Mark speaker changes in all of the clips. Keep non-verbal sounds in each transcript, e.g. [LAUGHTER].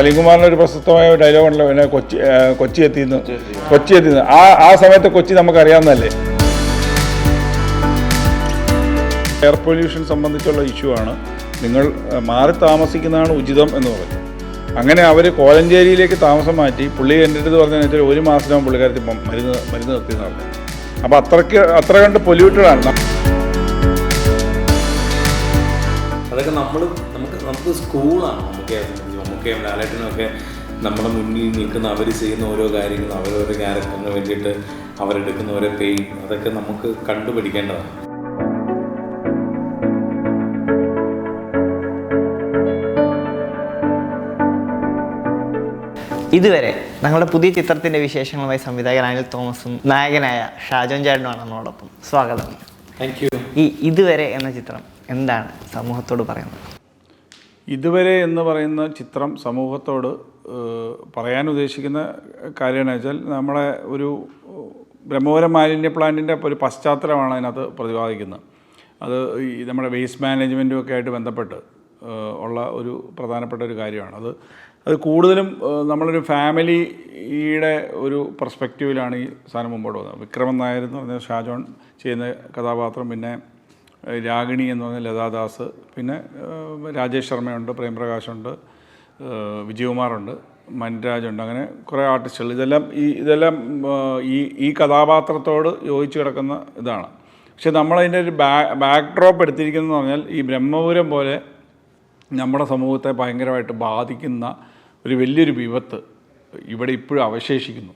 Speaker 1: സലീംകുമാറിന്റെ ഒരു പ്രശസ്തമായ ഒരു ഡയലോഗ് ഉണ്ടല്ലോ പിന്നെ കൊച്ചി കൊച്ചി എത്തിയെന്ന് കൊച്ചി എത്തിയെന്ന് ആ ആ സമയത്ത് കൊച്ചി നമുക്കറിയാവുന്നതല്ലേ? എയർ പൊല്യൂഷൻ സംബന്ധിച്ചുള്ള ഇഷ്യൂ ആണ്. നിങ്ങൾ മാറി താമസിക്കുന്നതാണ് ഉചിതം എന്ന് പറഞ്ഞു. അങ്ങനെ അവർ കോലഞ്ചേരിയിലേക്ക് താമസം മാറ്റി പുള്ളി എന്റെ അടുത്ത് പറഞ്ഞതെന്ന് വെച്ചാൽ ഒരു മാസത്തിനാകും പുള്ളിക്കാരത്തി മരുന്ന് മരുന്ന് നിർത്തിയെന്ന് പറഞ്ഞു. അപ്പോൾ അത്രയ്ക്ക് അത്ര കണ്ട് പൊല്യൂട്ടഡ് ആണ്.
Speaker 2: അതൊക്കെ നമ്മൾ നമുക്ക് നമുക്ക് സ്കൂളാണ് നമുക്ക് നമുക്ക് ലാലേട്ടനൊക്കെ നമ്മുടെ മുന്നിൽ നിൽക്കുന്ന അവർ ചെയ്യുന്ന ഓരോ കാര്യങ്ങളും അവരോരോ ക്യാരക്ടറിന് വേണ്ടിയിട്ട് അവരെടുക്കുന്ന ഓരോ പെയിൻ അതൊക്കെ നമുക്ക് കണ്ടുപിടിക്കേണ്ടതാണ്.
Speaker 3: ഇതുവരെ ഞങ്ങളുടെ പുതിയ ചിത്രത്തിന്റെ വിശേഷങ്ങളുമായി സംവിധായകൻ അനിൽ തോമസും നായകനായ ഷാജോൻ ചേട്ടനുമാണ് നമ്മളോടൊപ്പം. സ്വാഗതം.
Speaker 2: താങ്ക് യു
Speaker 3: ഈ ഇതുവരെ എന്ന ചിത്രം എന്താണ് സമൂഹത്തോട് പറയുന്നത്?
Speaker 1: ഇതുവരെ എന്ന് പറയുന്ന ചിത്രം സമൂഹത്തോട് പറയാൻ ഉദ്ദേശിക്കുന്ന കാര്യമെന്ന് വെച്ചാൽ നമ്മളെ ഒരു ബ്രഹ്മപുരം മാലിന്യ പ്ലാന്റിന്റെ ഒരു പശ്ചാത്തലമാണ് അതിനകത്ത് പ്രതിപാദിക്കുന്നത്. അത് ഈ നമ്മുടെ വേസ്റ്റ് മാനേജ്മെന്റും ഒക്കെ ആയിട്ട് ബന്ധപ്പെട്ട് ഉള്ള ഒരു പ്രധാനപ്പെട്ട ഒരു കാര്യമാണ്. അത് അത് കൂടുതലും നമ്മളൊരു ഫാമിലിയുടെ ഒരു പെർസ്പെക്റ്റീവിലാണ് ഈ സാധനം മുമ്പോട്ട് പോകുന്നത്. വിക്രമൻ നായർ എന്ന് പറഞ്ഞ ഷാജോൺ ചെയ്യുന്ന കഥാപാത്രം പിന്നെ രാഗിണി എന്ന് പറഞ്ഞ ലതാദാസ് പിന്നെ രാജേഷ് ശർമ്മയുണ്ട് പ്രേംപ്രകാശുണ്ട് വിജയകുമാറുണ്ട് മൻരാജുണ്ട് അങ്ങനെ കുറേ ആർട്ടിസ്റ്റുകൾ. ഇതെല്ലാം ഈ ഇതെല്ലാം ഈ ഈ കഥാപാത്രത്തോട് യോജിച്ച് കിടക്കുന്ന ഇതാണ്. പക്ഷെ നമ്മളതിന്റെ ഒരു ബാ ബാക്ക് ഡ്രോപ്പ് എടുത്തിരിക്കുന്നതെന്ന് പറഞ്ഞാൽ ഈ ബ്രഹ്മപുരം പോലെ നമ്മുടെ സമൂഹത്തെ ഭയങ്കരമായിട്ട് ബാധിക്കുന്ന ഒരു വലിയൊരു വിപത്ത് ഇവിടെ ഇപ്പോഴും അവശേഷിക്കുന്നു.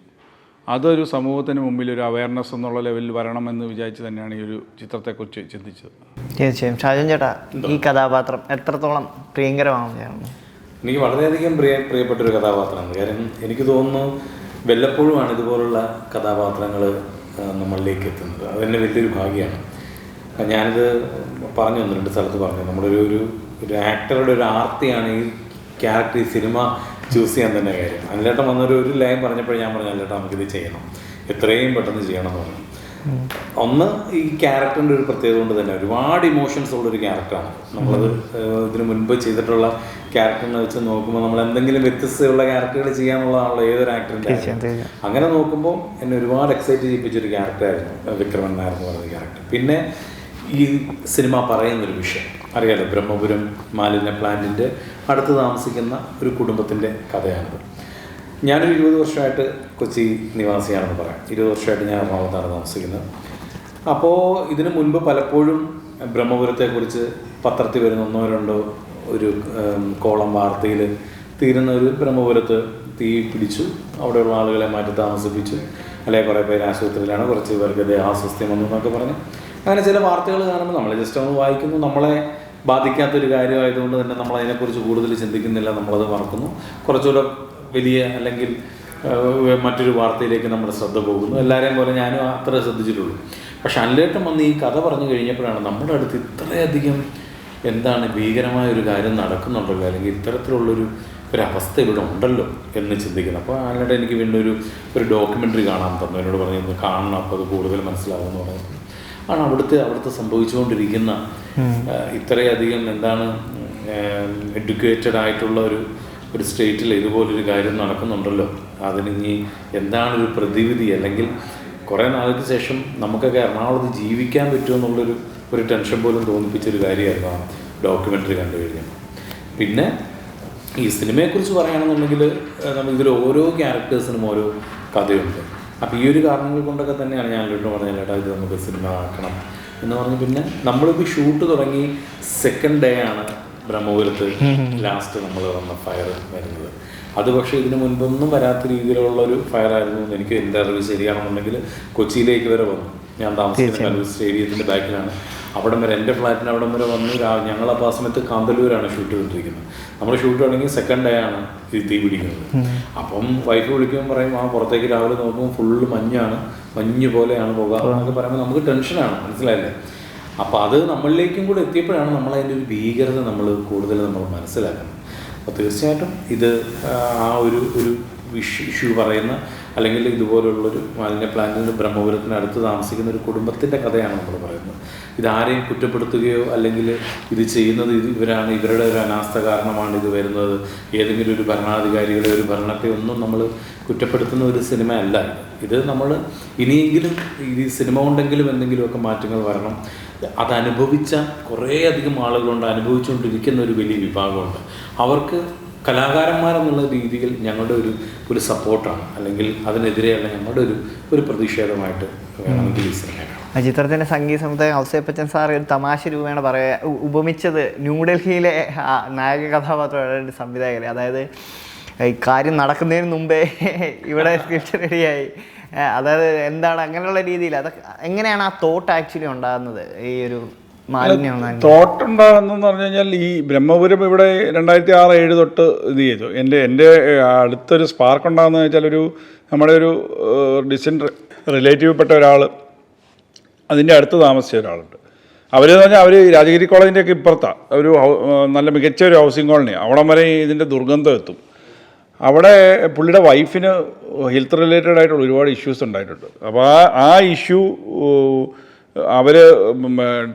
Speaker 1: അതൊരു സമൂഹത്തിന് മുമ്പിൽ ഒരു അവയർനെസ് എന്നുള്ള ലെവലിൽ വരണമെന്ന് വിചാരിച്ച് തന്നെയാണ് ഈ ഒരു ചിത്രത്തെക്കുറിച്ച് ചിന്തിച്ചത്.
Speaker 3: തീർച്ചയായും. ഷാജൻ ചേട്ടാ ഈ കഥാപാത്രം എത്രത്തോളം പ്രിയങ്കരമാണെന്ന് ചേർന്നു
Speaker 2: എനിക്ക് വളരെയധികം പ്രിയ പ്രിയപ്പെട്ട ഒരു കഥാപാത്രമാണ്. കാരണം എനിക്ക് തോന്നുന്നു വല്ലപ്പോഴുമാണ് ഇതുപോലുള്ള കഥാപാത്രങ്ങൾ നമ്മളിലേക്ക് എത്തുന്നത്. അതെന്നെ വലിയൊരു ഭാഗ്യമാണ്. ഞാനിത് പറഞ്ഞു ഒന്ന് രണ്ട് സ്ഥലത്ത് പറഞ്ഞു നമ്മുടെ ഒരു ഒരു ഒരു ആക്ടറുടെ ഒരു ആർത്തിയാണ് ഈ ക്യാരക്ടർ ഈ സിനിമ ചൂസ് ചെയ്യാൻ തന്നെ കാര്യം. അനിലേട്ടൻ വന്നൊരു ഒരു ലൈൻ പറഞ്ഞപ്പോൾ ഞാൻ പറഞ്ഞു അനിലേട്ടൻ നമുക്കിത് ചെയ്യണം. എത്രയും പെട്ടെന്ന് ചെയ്യണം എന്ന് പറഞ്ഞു ഒന്ന് ഈ ക്യാരക്ടറിന്റെ ഒരു പ്രത്യേകത കൊണ്ട് തന്നെ ഒരുപാട് ഇമോഷൻസ് ഉള്ള ഒരു ക്യാരക്ടറാണ് നമ്മളത് ഇതിന് മുൻപ് ചെയ്തിട്ടുള്ള ക്യാരക്ടറിനെ വെച്ച് നോക്കുമ്പോൾ നമ്മൾ എന്തെങ്കിലും വ്യത്യസ്തയുള്ള ക്യാരക്ടറുകൾ ചെയ്യാന്നുള്ളതാണല്ലോ ഏതൊരു
Speaker 3: ആക്ടറിന്റെ
Speaker 2: അങ്ങനെ നോക്കുമ്പോൾ എന്നെ ഒരുപാട് എക്സൈറ്റ് ചെയ്യിപ്പിച്ചൊരു ക്യാരക്ടറായിരുന്നു വിക്രമൻ നായർ എന്ന് പറയുന്ന ക്യാരക്ടർ പിന്നെ ഈ സിനിമ പറയുന്നൊരു വിഷയം. അറിയാലോ ബ്രഹ്മപുരം മാലിന്യ പ്ലാന്റിന്റെ അടുത്ത് താമസിക്കുന്ന ഒരു കുടുംബത്തിന്റെ കഥയാണിത് ഞാനൊരു ഇരുപത് വർഷമായിട്ട് കൊച്ചി നിവാസിയാണെന്ന് പറയാം. ഇരുപത് വർഷമായിട്ട് ഞാൻ എറണാകുളത്താണ് താമസിക്കുന്നത്. അപ്പോൾ ഇതിനു മുൻപ് പലപ്പോഴും ബ്രഹ്മപുരത്തെക്കുറിച്ച് പത്രത്തിൽ വരുന്ന ഒന്നോ രണ്ടോ ഒരു കോളം വാർത്തയിൽ തീരുന്ന ഒരു ബ്രഹ്മപുരത്ത് തീ പിടിച്ചു. അവിടെയുള്ള ആളുകളെ മാറ്റി താമസിപ്പിച്ചു. അല്ലെങ്കിൽ കുറേ പേര് ആശുപത്രിയിലാണ്. കുറച്ച് പേർക്ക് ദേഹാസ്വസ്ഥ്യം വന്നു എന്നൊക്കെ പറഞ്ഞ്. അങ്ങനെ ചില വാർത്തകൾ കാണുമ്പോൾ നമ്മൾ ജസ്റ്റ് ഒന്ന് വായിക്കുന്നു. നമ്മളെ ബാധിക്കാത്തൊരു കാര്യമായതുകൊണ്ട് തന്നെ നമ്മൾ അതിനെക്കുറിച്ച് കൂടുതൽ ചിന്തിക്കുന്നില്ല നമ്മളത് മറക്കുന്നു. കുറച്ചുകൂടെ വലിയ അല്ലെങ്കിൽ മറ്റൊരു വാർത്തയിലേക്ക് നമ്മുടെ ശ്രദ്ധ പോകുന്നു. എല്ലാവരെയും പോലെ ഞാനും അത്ര ശ്രദ്ധിച്ചിട്ടുള്ളൂ. പക്ഷെ അല്ലേട്ടം വന്ന് ഈ കഥ പറഞ്ഞു കഴിഞ്ഞപ്പോഴാണ് നമ്മുടെ അടുത്ത് ഇത്രയധികം എന്താണ് ഭീകരമായ ഒരു കാര്യം നടക്കുന്നുണ്ടല്ലോ അല്ലെങ്കിൽ ഇത്തരത്തിലുള്ളൊരു ഒരവസ്ഥ ഇവിടെ ഉണ്ടല്ലോ എന്ന് ചിന്തിക്കുന്നു. അപ്പോൾ അല്ലേട്ടൻ എനിക്ക് വീണ്ടും ഒരു ഒരു ഡോക്യുമെന്ററി കാണാൻ തന്നു. എന്നോട് പറഞ്ഞു കാണണം അപ്പോൾ അത് കൂടുതൽ മനസ്സിലാവുമെന്ന് പറഞ്ഞു. ആണ് അവിടുത്തെ അവിടുത്തെ സംഭവിച്ചുകൊണ്ടിരിക്കുന്ന ഇത്രയധികം എന്താണ് എഡ്യൂക്കേറ്റഡ് ആയിട്ടുള്ള ഒരു ഒരു സ്റ്റേറ്റിൽ ഇതുപോലൊരു കാര്യം നടക്കുന്നുണ്ടല്ലോ. അതിന് ഇനി എന്താണൊരു പ്രതിവിധി? അല്ലെങ്കിൽ കുറേ നാൾക്ക് ശേഷം നമുക്കൊക്കെ എറണാകുളത്ത് ജീവിക്കാൻ പറ്റുമെന്നുള്ളൊരു ഒരു ടെൻഷൻ പോലും തോന്നിപ്പിച്ചൊരു കാര്യമായിരുന്നു ആ ഡോക്യുമെന്ററി കണ്ടു കഴിഞ്ഞാൽ. പിന്നെ ഈ സിനിമയെക്കുറിച്ച് പറയുകയാണെന്നുണ്ടെങ്കിൽ നമുക്കിതിൽ ഓരോ ക്യാരക്ടേഴ്സിനും ഓരോ കഥയുണ്ട്. അപ്പോൾ ഈ ഒരു കാരണങ്ങൾ കൊണ്ടൊക്കെ തന്നെയാണ് ഞാൻ വീണ്ടും പറഞ്ഞത് ഏട്ടാ ഇത് നമുക്ക് സിനിമ ആക്കണം. എന്ന് പറഞ്ഞ് പിന്നെ നമ്മളിപ്പോൾ ഷൂട്ട് തുടങ്ങി സെക്കൻഡ് ഡേ ആണ് ബ്രഹ്മപുരത്ത് ലാസ്റ്റ് നമ്മൾ വന്ന ഫയർ വരുന്നത്. അത് പക്ഷേ ഇതിന് മുൻപൊന്നും വരാത്ത രീതിയിലുള്ള ഒരു ഫയർ ആയിരുന്നു എന്ന് എനിക്ക് എന്റെ അറിവ് ശരിയാണെന്നുണ്ടെങ്കിൽ കൊച്ചിയിലേക്ക് വരെ വന്നു. ഞാൻ താമസിക്കുന്ന സ്റ്റേഡിയത്തിന്റെ ബാക്കിലാണ് അവിടം വരെ എന്റെ ഫ്ലാറ്റിന് അവിടം വരെ വന്ന് ഞങ്ങളപ്പോൾ ആ സമയത്ത് കാന്തല്ലൂരാണ് ഷൂട്ട് ചെയ്തിരിക്കുന്നത് നമ്മൾ ഷൂട്ട് തുടങ്ങി സെക്കൻഡ് ഡേ ആണ് ഈ തീ പിടിക്കുന്നത്. അപ്പം വൈഫ് വിളിക്കുമ്പോൾ പറയും ആ പുറത്തേക്ക് രാവിലെ നോക്കുമ്പോൾ ഫുള്ള് മഞ്ഞാണ് മഞ്ഞ് പോലെയാണ് പോകുക എന്നൊക്കെ പറയുമ്പോൾ നമുക്ക് ടെൻഷനാണ് മനസ്സിലായില്ലേ? അപ്പോൾ അത് നമ്മളിലേക്കും കൂടെ എത്തിയപ്പോഴാണ് നമ്മൾ അതിന്റെ ഒരു ഭീകരത നമ്മൾ കൂടുതൽ നമ്മൾ മനസ്സിലാക്കുന്നത്. അപ്പോൾ തീർച്ചയായിട്ടും ഇത് ആ, ഒരു ഒരു വിഷ് ഇഷ്യൂ പറയുന്ന അല്ലെങ്കിൽ ഇതുപോലുള്ളൊരു മാലിന്യ പ്ലാന്റിൽ ബ്രഹ്മപുരത്തിന് അടുത്ത് താമസിക്കുന്ന ഒരു കുടുംബത്തിന്റെ കഥയാണ് നമ്മൾ പറയുന്നത്. ഇതാരെയും കുറ്റപ്പെടുത്തുകയോ അല്ലെങ്കിൽ ഇത് ചെയ്യുന്നത് ഇത് ഇവരാണ് ഇവരുടെ ഒരു അനാസ്ഥ കാരണമാണ് ഇത് വരുന്നത്. ഏതെങ്കിലും ഒരു ഭരണാധികാരികളെ ഒരു ഭരണത്തെ ഒന്നും നമ്മൾ കുറ്റപ്പെടുത്തുന്ന ഒരു സിനിമ അല്ല ഇത് നമ്മൾ ഇനിയെങ്കിലും ഈ സിനിമ കൊണ്ടെങ്കിലും എന്തെങ്കിലുമൊക്കെ മാറ്റങ്ങൾ വരണം. അത് അനുഭവിച്ച കുറേയധികം ആളുകളുണ്ട് അനുഭവിച്ചുകൊണ്ടിരിക്കുന്ന ഒരു വലിയ വിഭാഗമുണ്ട്. അവർക്ക് കലാകാരന്മാരെന്നുള്ള രീതിയിൽ ഞങ്ങളുടെ ഒരു ഒരു സപ്പോർട്ടാണ് അല്ലെങ്കിൽ അതിനെതിരെയുള്ള ഞങ്ങളുടെ ഒരു ഒരു പ്രതിഷേധമായിട്ട് വേണമെങ്കിൽ ഈ സിനിമ
Speaker 3: ആ ചിത്രത്തിന്റെ സംഗീത സംവിധായകൻ ഔസേപ്പച്ചൻ സാർ ഒരു തമാശ രൂപേണ പറയാ ഉ- ഉപമിച്ചത് ന്യൂഡൽഹിയിലെ ആ നായക കഥാപാത്രമാണ് സംവിധായകരെ അതായത് ഈ കാര്യം നടക്കുന്നതിന് മുമ്പേ [LAUGHS] ഇവിടെ സ്ക്രിപ്റ്റ് റെഡിയായി അതായത് എന്താണ് അങ്ങനെയുള്ള രീതിയിൽ അതൊക്കെ എങ്ങനെയാണ് ആ തോട്ട് ആക്ച്വലി ഉണ്ടാകുന്നത്? ഈ ഒരു തോട്ട്?
Speaker 1: തോട്ടുണ്ടാകുന്നെന്ന് പറഞ്ഞു കഴിഞ്ഞാൽ ഈ ബ്രഹ്മപുരം ഇവിടെ രണ്ടായിരത്തി ആറ് ഏഴ് തൊട്ട് ഇത് ചെയ്തു. എന്റെ എന്റെ അടുത്തൊരു സ്പാർക്ക് ഉണ്ടാകുന്ന വെച്ചാൽ ഒരു നമ്മുടെ ഒരു ഡിസ്റ്റന്റ് റിലേറ്റീവ് പെട്ട ഒരാൾ അതിന്റെ അടുത്ത് താമസിച്ച ഒരാളുണ്ട്. അവരെന്ന് പറഞ്ഞാൽ അവർ രാജഗിരി കോളേജിന്റെ ഒക്കെ ഇപ്പുറത്താണ് ഒരു നല്ല മികച്ച ഒരു ഹൗസിംഗ് കോളനി. അവിടം വരെ ഇതിന്റെ ദുർഗന്ധം എത്തും. അവിടെ പുള്ളിയുടെ വൈഫിന് ഹെൽത്ത് റിലേറ്റഡ് ആയിട്ടുള്ള ഒരുപാട് ഇഷ്യൂസ് ഉണ്ടായിട്ടുണ്ട്. അപ്പോൾ ആ ആ ഇഷ്യൂ അവർ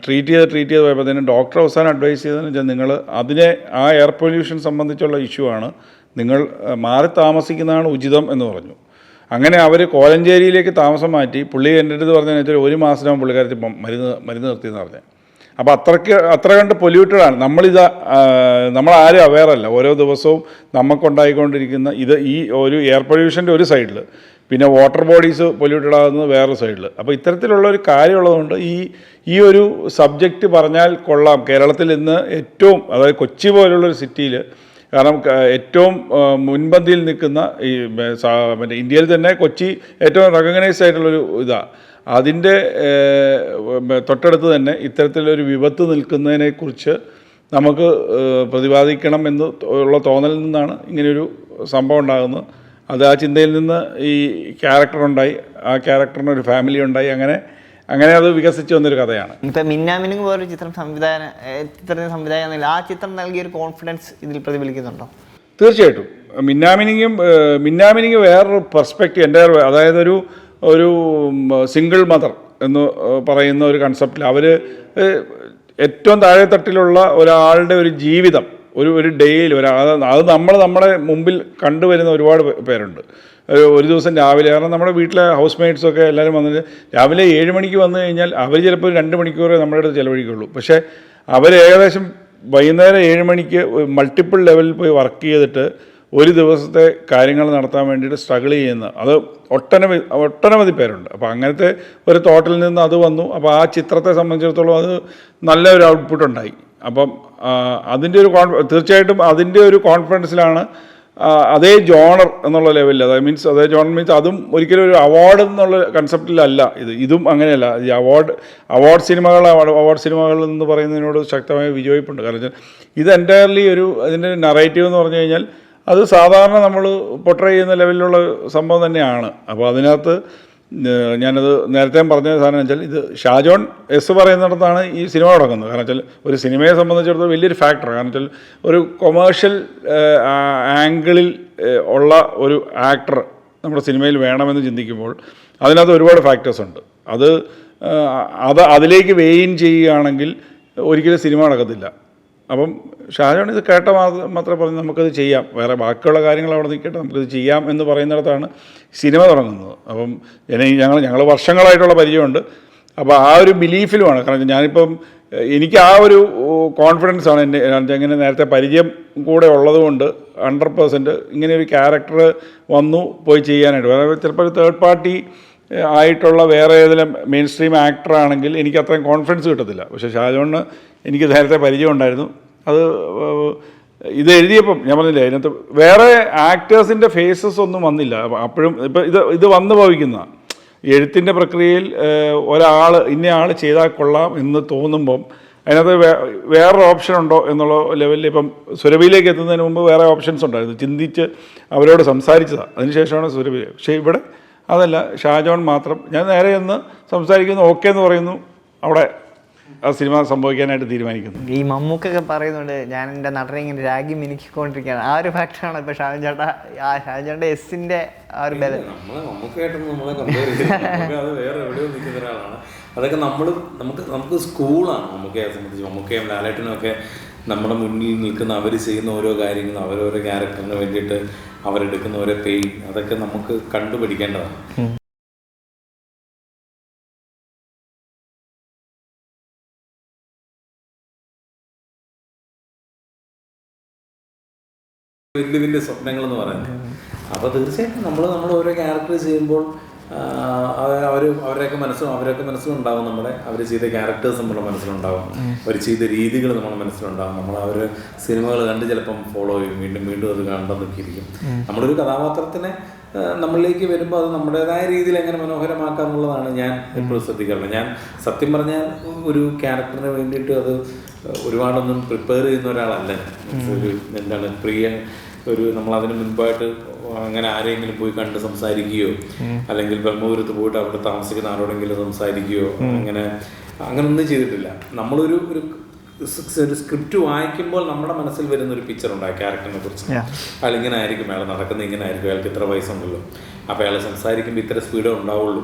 Speaker 1: ട്രീറ്റ് ചെയ്ത് ട്രീറ്റ് ചെയ്ത് പോയപ്പോഴത്തേനും ഡോക്ടർ അവസാനം അഡ്വൈസ് ചെയ്തതെന്ന് വെച്ചാൽ നിങ്ങൾ അതിനെ ആ എയർ പൊല്യൂഷൻ സംബന്ധിച്ചുള്ള ഇഷ്യൂ ആണ് നിങ്ങൾ മാറി താമസിക്കുന്നതാണ് ഉചിതം എന്ന് പറഞ്ഞു. അങ്ങനെ അവർ കോലഞ്ചേരിയിലേക്ക് താമസം മാറ്റി പുള്ളി എന്റെ അടുത്ത് പറഞ്ഞതെന്ന് വെച്ചാൽ ഒരു മാസത്തിനാകും പുള്ളിക്കാരത്തി മരുന്ന് മരുന്ന് നിർത്തിയെന്ന് പറഞ്ഞത് അപ്പോൾ അത്രയ്ക്ക് അത്ര കണ്ട് പൊല്യൂട്ടഡ് ആണ്. നമ്മളിത് നമ്മളാരും അവെയർ അല്ല. ഓരോ ദിവസവും നമുക്കുണ്ടായിക്കൊണ്ടിരിക്കുന്ന ഇത് ഈ ഒരു എയർ പൊല്യൂഷന്റെ ഒരു സൈഡിൽ പിന്നെ വാട്ടർ ബോഡീസ് പൊല്യൂട്ടഡ് ആകുന്നത് വേറെ സൈഡിൽ അപ്പോൾ ഇത്തരത്തിലുള്ള ഒരു കാര്യമുള്ളതുകൊണ്ട് ഈ ഈ ഒരു സബ്ജക്റ്റ് പറഞ്ഞാൽ കൊള്ളാം. കേരളത്തിൽ ഇന്ന് ഏറ്റവും അതായത് കൊച്ചി പോലുള്ളൊരു സിറ്റിയിൽ കാരണം ഏറ്റവും മുൻപന്തിയിൽ നിൽക്കുന്ന ഈ പിന്നെ ഇന്ത്യയിൽ തന്നെ കൊച്ചി ഏറ്റവും റെക്കഗ്നൈസ്ഡ് ആയിട്ടുള്ളൊരു ഇതാണ് അതിന്റെ തൊട്ടടുത്ത് തന്നെ ഇത്തരത്തിലൊരു വിപത്ത് നിൽക്കുന്നതിനെക്കുറിച്ച് നമുക്ക് പ്രതിപാദിക്കണം എന്ന് ഉള്ള തോന്നലിൽ നിന്നാണ് ഇങ്ങനെയൊരു സംഭവം ഉണ്ടാകുന്നത്. അത് ആ ചിന്തയിൽ നിന്ന് ഈ ക്യാരക്ടർ ഉണ്ടായി. ആ ക്യാരക്ടറിന് ഒരു ഫാമിലി ഉണ്ടായി. അങ്ങനെ അങ്ങനെ അത് വികസിച്ചു വന്നൊരു കഥയാണ്.
Speaker 3: ഇപ്പൊ മിന്നാമിനും പോലെ ചിത്രം സംവിധാന ചിത്രത്തിന് സംവിധാനം ആ ചിത്രം നൽകിയ ഒരു കോൺഫിഡൻസ് ഇതിൽ പ്രതിഫലിക്കുന്നുണ്ടോ?
Speaker 1: തീർച്ചയായിട്ടും. മിന്നാമിനിങ്ങും മിന്നാമിനിങ് വേറൊരു പെർസ്പെക്റ്റീവ് എന്റെ അതായത് ഒരു ഒരു സിംഗിൾ മദർ എന്ന് പറയുന്ന ഒരു കൺസെപ്റ്റിൽ അവർ ഏറ്റവും താഴെത്തട്ടിലുള്ള ഒരാളുടെ ഒരു ജീവിതം ഒരു ഒരു ഡേയിൽ ഒരു അത് നമ്മൾ നമ്മുടെ മുമ്പിൽ കണ്ടുവരുന്ന ഒരുപാട് പേരുണ്ട്. ഒരു ദിവസം രാവിലെ കാരണം നമ്മുടെ വീട്ടിലെ ഹൗസ് മേറ്റ്സൊക്കെ എല്ലാവരും വന്നിട്ട് രാവിലെ ഏഴ് മണിക്ക് വന്നു കഴിഞ്ഞാൽ അവർ ചിലപ്പോൾ രണ്ട് മണിക്കൂറേ നമ്മുടെ അടുത്ത് ചിലവഴിക്കുള്ളൂ. പക്ഷേ അവർ ഏകദേശം വൈകുന്നേരം ഏഴ് മണിക്ക് മൾട്ടിപ്പിൾ ലെവലിൽ പോയി വർക്ക് ചെയ്തിട്ട് ഒരു ദിവസത്തെ കാര്യങ്ങൾ നടത്താൻ വേണ്ടിയിട്ട് സ്ട്രഗിൾ ചെയ്യുന്ന അത് ഒട്ടനവധി ഒട്ടനവധി പേരുണ്ട്. അപ്പോൾ അങ്ങനത്തെ ഒരു തോട്ടിൽ നിന്ന് അത് വന്നു. അപ്പോൾ ആ ചിത്രത്തെ സംബന്ധിച്ചിടത്തോളം അത് നല്ല ഒരു ഔട്ട്പുട്ട് ഉണ്ടായി. അപ്പം അതിന്റെ ഒരു കോൺ തീർച്ചയായിട്ടും അതിന്റെ ഒരു കോൺഫിഡൻസിലാണ് അതേ ജോണർ എന്നുള്ള ലെവലിൽ അതായത് മീൻസ് അതേ ജോണർ മീൻസ് അതും ഒരിക്കലും ഒരു അവാർഡ് എന്നുള്ള കൺസെപ്റ്റിലല്ല ഇത്. ഇതും അങ്ങനെയല്ല. ഈ അവാർഡ് അവാർഡ് സിനിമകൾ അവാർഡ് സിനിമകൾ എന്ന് പറയുന്നതിനോട് ശക്തമായ വിജയിപ്പുണ്ട്. കാരണം ഇത് എന്റയർലി ഒരു അതിന്റെ നറേറ്റീവ് എന്ന് പറഞ്ഞു കഴിഞ്ഞാൽ അത് സാധാരണ നമ്മൾ പൊട്ടറേ ചെയ്യുന്ന ലെവലിലുള്ള സംഭവം തന്നെയാണ്. അപ്പോൾ അതിനകത്ത് ഞാനത് നേരത്തെ പറഞ്ഞ സാധനം വെച്ചാൽ ഇത് ഷാജോൺ എസ് പറയുന്നിടത്താണ് ഈ സിനിമ തുടങ്ങുന്നത്. കാരണം വെച്ചാൽ ഒരു സിനിമയെ സംബന്ധിച്ചിടത്തോളം വലിയൊരു ഫാക്ടർ കാരണം വെച്ചാൽ ഒരു കൊമേഴ്ഷ്യൽ ആംഗിളിൽ ഉള്ള ഒരു ആക്ടർ നമ്മുടെ സിനിമയിൽ വേണമെന്ന് ചിന്തിക്കുമ്പോൾ അതിനകത്ത് ഒരുപാട് ഫാക്ടേഴ്സ് ഉണ്ട്. അത് അത് അതിലേക്ക് വെയിൻ ചെയ്യുകയാണെങ്കിൽ ഒരിക്കലും സിനിമ നടക്കത്തില്ല. അപ്പം ഷാജോൺ ഇത് കേട്ട മാത്രം മാത്രമേ പറഞ്ഞു നമുക്കത് ചെയ്യാം. വേറെ ബാക്കിയുള്ള കാര്യങ്ങൾ അവിടെ നിൽക്കട്ടെ. നമുക്കത് ചെയ്യാം എന്ന് പറയുന്നിടത്താണ് സിനിമ തുടങ്ങുന്നത്. അപ്പം ഞങ്ങൾ ഞങ്ങൾ വർഷങ്ങളായിട്ടുള്ള പരിചയമുണ്ട്. അപ്പോൾ ആ ഒരു ബിലീഫിലുമാണ്. കാരണം ഞാനിപ്പം എനിക്ക് ആ ഒരു കോൺഫിഡൻസ് ആണ് എന്റെ ഇങ്ങനെ നേരത്തെ പരിചയം കൂടെ ഉള്ളതുകൊണ്ട് ഹൺഡ്രഡ് പേഴ്സന്റ് ഇങ്ങനെ ഒരു ക്യാരക്ടർ വന്നു പോയി ചെയ്യാനായിട്ട്. വേറെ ചിലപ്പോൾ ഒരു തേർഡ് പാർട്ടി ആയിട്ടുള്ള വേറെ ഏതെങ്കിലും മെയിൻ സ്ട്രീം ആക്ടറാണെങ്കിൽ എനിക്ക് അത്രയും കോൺഫിഡൻസ് കിട്ടത്തില്ല. പക്ഷേ ഷാജോണിന് എനിക്ക് നേരത്തെ പരിചയം ഉണ്ടായിരുന്നു. അത് ഇത് എഴുതിയപ്പം ഞാൻ പറഞ്ഞില്ലേ അതിനകത്ത് വേറെ ആക്ടേഴ്സിന്റെ ഫേസസ് ഒന്നും വന്നില്ല. അപ്പോഴും ഇപ്പം ഇത് ഇത് വന്നു ഭവിക്കുന്ന. എഴുത്തിന്റെ പ്രക്രിയയിൽ ഒരാൾ ഇന്നയാൾ ചെയ്താൽ കൊള്ളാം എന്ന് തോന്നുമ്പം അതിനകത്ത് വേറൊരു ഓപ്ഷൻ ഉണ്ടോ എന്നുള്ള ലെവലിൽ ഇപ്പം സുരഭിയിലേക്ക് എത്തുന്നതിന് മുമ്പ് വേറെ ഓപ്ഷൻസ് ഉണ്ടായിരുന്നു. ചിന്തിച്ച് അവരോട് സംസാരിച്ചതാണ് അതിനുശേഷമാണ് സുരഭി. പക്ഷേ ഇവിടെ അതല്ല ഷാജോൺ മാത്രം. ഞാൻ നേരെ ഒന്ന് സംസാരിക്കുന്നു ഓക്കെ എന്ന് പറയുന്നു. അവിടെ ആ സിനിമ സംഭവിക്കാനായിട്ട് തീരുമാനിക്കുന്നത്
Speaker 3: ഈ മമ്മൂക്കൊക്കെ പറയുന്നുണ്ട് ഞാൻ എന്റെ നടനെ ഇങ്ങനെ രാഗി മിനുക്കിക്കൊണ്ടിരിക്കുകയാണ്. ആ ഒരു ഫാക്ടറാണ് ഇപ്പോൾ ഷാജൻ ചേട്ടാ ആ ഷാജൻ ചേട്ടന്റെ എസിന്റെ ആ ഒരു ബലം.
Speaker 2: നമ്മളെ നമുക്കായിട്ടൊന്നും നമ്മളെ കമ്പയർ നമുക്ക് അത് വേറെ എവിടെയോ നിൽക്കുന്ന ഒരാളാണ്. അതൊക്കെ നമ്മൾ നമുക്ക് നമുക്ക് സ്കൂളാണ് നമുക്കെ സംബന്ധിച്ച്. നമുക്കെയും ലാലേട്ടനും ഒക്കെ നമ്മുടെ മുന്നിൽ നിൽക്കുന്ന അവർ ചെയ്യുന്ന ഓരോ കാര്യങ്ങളും അവരോരോ ക്യാരക്ടറിന് വേണ്ടിയിട്ട് അവരെടുക്കുന്ന ഓരോ പെയിൻ അതൊക്കെ നമുക്ക് കണ്ടുപിടിക്കേണ്ടതാണ്. വലിയ വലിയ സ്വപ്നങ്ങൾ എന്ന് പറയുന്നത്. അപ്പോൾ തീർച്ചയായിട്ടും നമ്മൾ നമ്മൾ ഓരോ ക്യാരക്ടർ ചെയ്യുമ്പോൾ അവർ അവരെയൊക്കെ മനസ്സിലും അവരൊക്കെ മനസ്സിലും ഉണ്ടാവും നമ്മുടെ. അവർ ചെയ്ത ക്യാരക്ടേഴ്സ് നമ്മുടെ മനസ്സിലുണ്ടാവും. അവർ ചെയ്ത രീതികൾ നമ്മുടെ മനസ്സിലുണ്ടാവും. നമ്മൾ അവർ സിനിമകൾ കണ്ട് ചിലപ്പം ഫോളോ ചെയ്യും. വീണ്ടും വീണ്ടും അത് കണ്ടെന്നൊക്കെയിരിക്കും. നമ്മളൊരു കഥാപാത്രത്തിനെ നമ്മളിലേക്ക് വരുമ്പോൾ അത് നമ്മുടേതായ രീതിയിൽ എങ്ങനെ മനോഹരമാക്കാം എന്നുള്ളതാണ് ഞാൻ എപ്പോഴും ശ്രദ്ധിക്കാറുള്ളത്. ഞാൻ സത്യം പറഞ്ഞാൽ ഒരു ക്യാരക്ടറിന് വേണ്ടിയിട്ട് അത് ഒരുപാടൊന്നും പ്രിപ്പയർ ചെയ്യുന്ന ഒരാളല്ല. ഒരു എന്താണ് പ്രിയ ഒരു നമ്മൾ അതിന് മുൻപായിട്ട് അങ്ങനെ ആരെങ്കിലും പോയി കണ്ട് സംസാരിക്കുകയോ അല്ലെങ്കിൽ ബ്രഹ്മപുരത്ത് പോയിട്ട് അവിടെ താമസിക്കുന്ന ആരോടെങ്കിലും സംസാരിക്കുകയോ അങ്ങനെ അങ്ങനൊന്നും ചെയ്തിട്ടില്ല. നമ്മളൊരു ഒരു ഒരു സ്ക്രിപ്റ്റ് വായിക്കുമ്പോൾ നമ്മുടെ മനസ്സിൽ വരുന്ന ഒരു പിക്ചർ ഉണ്ട് ആ ക്യാരക്ടറിനെ കുറിച്ച്. അയാൾ ഇങ്ങനെ ആയിരിക്കും അയാൾ നടക്കുന്നത് ഇങ്ങനെ ആയിരിക്കും അയാൾക്ക് ഇത്ര വയസ്സുണ്ടല്ലോ. അപ്പോൾ അയാൾ സംസാരിക്കുമ്പോൾ ഇത്ര സ്പീഡേ ഉണ്ടാവുള്ളൂ.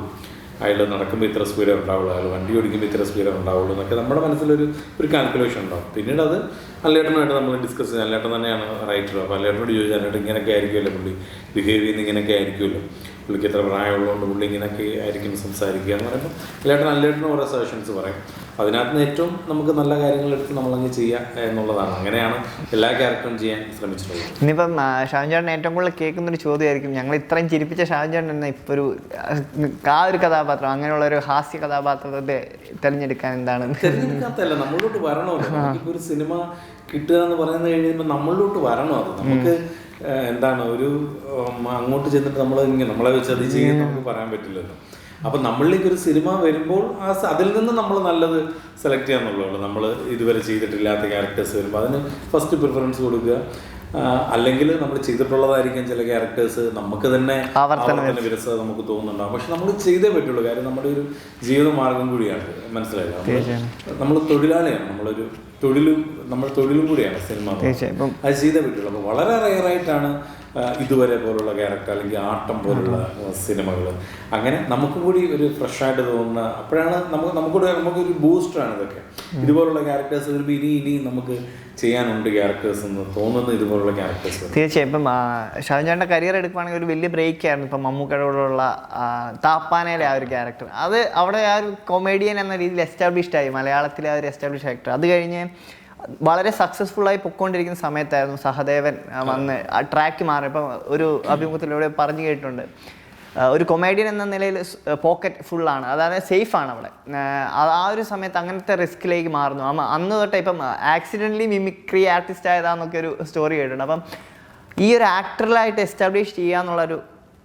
Speaker 2: അയാൾ നടക്കുമ്പോൾ ഇത്ര സ്പീഡേ ഉണ്ടാവുള്ളൂ അയാൾ വണ്ടി ഓടിക്കുമ്പോൾ ഇത്ര സ്പീഡേ ഉണ്ടാവുള്ളൂ എന്നൊക്കെ നമ്മുടെ മനസ്സിലൊരു ഒരു കാൽക്കുലേഷൻ ഉണ്ടാവും. പിന്നീട് അത് അല്ലേട്ടനുമായിട്ട് നമ്മൾ ഡിസ്കസ് ചെയ്യാം. അല്ലേട്ടൻ തന്നെയാണ് റൈറ്റർ അപ്പോൾ അല്ലേട്ടനോട് ചോദിച്ചാൽ അല്ലേട്ടൻ ഇങ്ങനെയൊക്കെ ആയിരിക്കുമല്ലോ പുള്ളി. ബിഹേവ് ചെയ്യുന്ന ഇങ്ങനെയൊക്കെ ആയിരിക്കുമല്ലോ. പുള്ളിക്ക് എത്ര പ്രായമുള്ളതുകൊണ്ട് പുള്ളി ഇങ്ങനെയൊക്കെ ആയിരിക്കും സംസാരിക്കുക എന്ന് പറയുമ്പോൾ അല്ലേട്ടൻ അല്ലേട്ടനും ഓരോ സജഷൻസ് പറയും. അതിനകത്ത് നിന്ന് ഏറ്റവും നമുക്ക് നല്ല കാര്യങ്ങൾ എടുത്ത് നമ്മളങ്ങ് ചെയ്യുക എന്നുള്ളതാണ്. അങ്ങനെയാണ് എല്ലാ ക്യാരക്ടറും ചെയ്യാൻ ശ്രമിച്ചിട്ടുള്ളത്.
Speaker 3: ഇനിയിപ്പം ഷാജൻ ചേട്ടൻ ഏറ്റവും കൂടുതൽ കേൾക്കുന്ന ഒരു ചോദ്യമായിരിക്കും. ഞങ്ങൾ ഇത്രയും ചിരിപ്പിച്ച ഷാജൻ ചേട്ടൻ എന്ന ഇപ്പോൾ ഒരു ആ ഒരു കഥാപാത്രം അങ്ങനെയുള്ള ഒരു ഹാസ്യ കഥാപാത്രത്തെ തിരഞ്ഞെടുക്കാൻ എന്താണ്?
Speaker 2: തിരഞ്ഞെടുക്കാത്തല്ല നമ്മളോട്ട് വരണമല്ലോ ഒരു സിനിമ കിട്ടുക എന്ന് പറയുന്നത് കഴിയുമ്പോൾ നമ്മളിലോട്ട് വരണം അത്. നമുക്ക് എന്താണ് ഒരു അങ്ങോട്ട് ചെന്നിട്ട് നമ്മൾ ഇങ്ങനെ നമ്മളെ വെച്ച് അത് ചെയ്യാൻ നമുക്ക് പറയാൻ പറ്റില്ലല്ലോ. അപ്പം നമ്മളിലേക്ക് ഒരു സിനിമ വരുമ്പോൾ ആ അതിൽ നിന്ന് നമ്മൾ നല്ലത് സെലക്ട് ചെയ്യാന്നുള്ളൂ നമ്മൾ ഇതുവരെ ചെയ്തിട്ടില്ലാത്ത ക്യാരക്ടേഴ്സ് വരുമ്പോൾ അതിന് ഫസ്റ്റ് പ്രിഫറൻസ് കൊടുക്കുക. അല്ലെങ്കിൽ നമ്മൾ ചെയ്തിട്ടുള്ളതായിരിക്കും ചില ക്യാരക്ടേഴ്സ് നമുക്ക് തന്നെ
Speaker 3: ആവർത്തന
Speaker 2: വിരസത നമുക്ക് തോന്നുന്നുണ്ടാവും. പക്ഷെ നമ്മൾ ചെയ്തേ പറ്റുള്ളൂ. കാര്യം നമ്മുടെ ഒരു ജീവിത മാർഗം കൂടിയാണ്. മനസ്സിലായില്ല? നമ്മൾ നമ്മൾ തൊഴിലാളിയാണ്. നമ്മളൊരു തൊഴിലും നമ്മൾ തൊഴിലും കൂടിയാണ് സിനിമ അത് ചെയ്തേ പറ്റുള്ളൂ അപ്പോൾ വളരെ റയറായിട്ടാണ് ഇതുവരെ പോലുള്ള ക്യാരക്ടർ അല്ലെങ്കിൽ ആട്ടം പോലുള്ള സിനിമകൾ അങ്ങനെ നമുക്ക് കൂടി ഒരു ഫ്രഷായിട്ട് തോന്നുന്ന അപ്പോഴാണ് നമുക്ക് നമുക്കൂടെ നമുക്കൊരു ബൂസ്റ്ററാണ് ഇതൊക്കെ. ഇതുപോലുള്ള ക്യാരക്ടേഴ്സ് വരുമ്പോൾ ഇനി ഇനി നമുക്ക് ചെയ്യാനുണ്ട് ക്യാരക്ടേഴ്സ് എന്ന് തോന്നുന്ന ഇതുപോലുള്ള ക്യാരക്ടേഴ്സ്
Speaker 3: തീർച്ചയായും. ഇപ്പം ഷാജാന്റെ കരിയർ എടുക്കുവാണെങ്കിൽ ഒരു വലിയ ബ്രേക്ക് ആയിരുന്നു. ഇപ്പം മമ്മൂക്കയോടുള്ള താപ്പാനയിലെ ആ ഒരു ക്യാരക്ടർ അത് അവിടെ ആ ഒരു കൊമേഡിയൻ എന്ന രീതിയിൽ എസ്റ്റാബ്ലിഷ്ഡ് ആയി. മലയാളത്തിലെ ആ ഒരു എസ്റ്റാബ്ലിഷ് ആക്ടർ അത് കഴിഞ്ഞ് വളരെ സക്സസ്ഫുൾ ആയി പൊക്കോണ്ടിരിക്കുന്ന സമയത്തായിരുന്നു സഹദേവൻ വന്ന് ആ ട്രാക്ക് മാറി. ഇപ്പം ഒരു അഭിമുഖത്തിലൂടെ പറഞ്ഞു കേട്ടിട്ടുണ്ട്. ഒരു കൊമേഡിയൻ എന്ന നിലയിൽ പോക്കറ്റ് ഫുള്ളാണ് അതായത് സേഫ് ആണ് അവിടെ. ആ, ഒരു സമയത്ത് അങ്ങനത്തെ റിസ്കിലേക്ക് മാറുന്നു. അന്ന് തൊട്ടേ ഇപ്പം ആക്സിഡന്റലി മിമിക്രി ആർട്ടിസ്റ്റ് ആയതാന്നൊക്കെ ഒരു സ്റ്റോറി കേട്ടിട്ടുണ്ട്. അപ്പം ഈ ഒരു ആക്ടറിലായിട്ട് എസ്റ്റാബ്ലിഷ് ചെയ്യാന്നുള്ളൊരു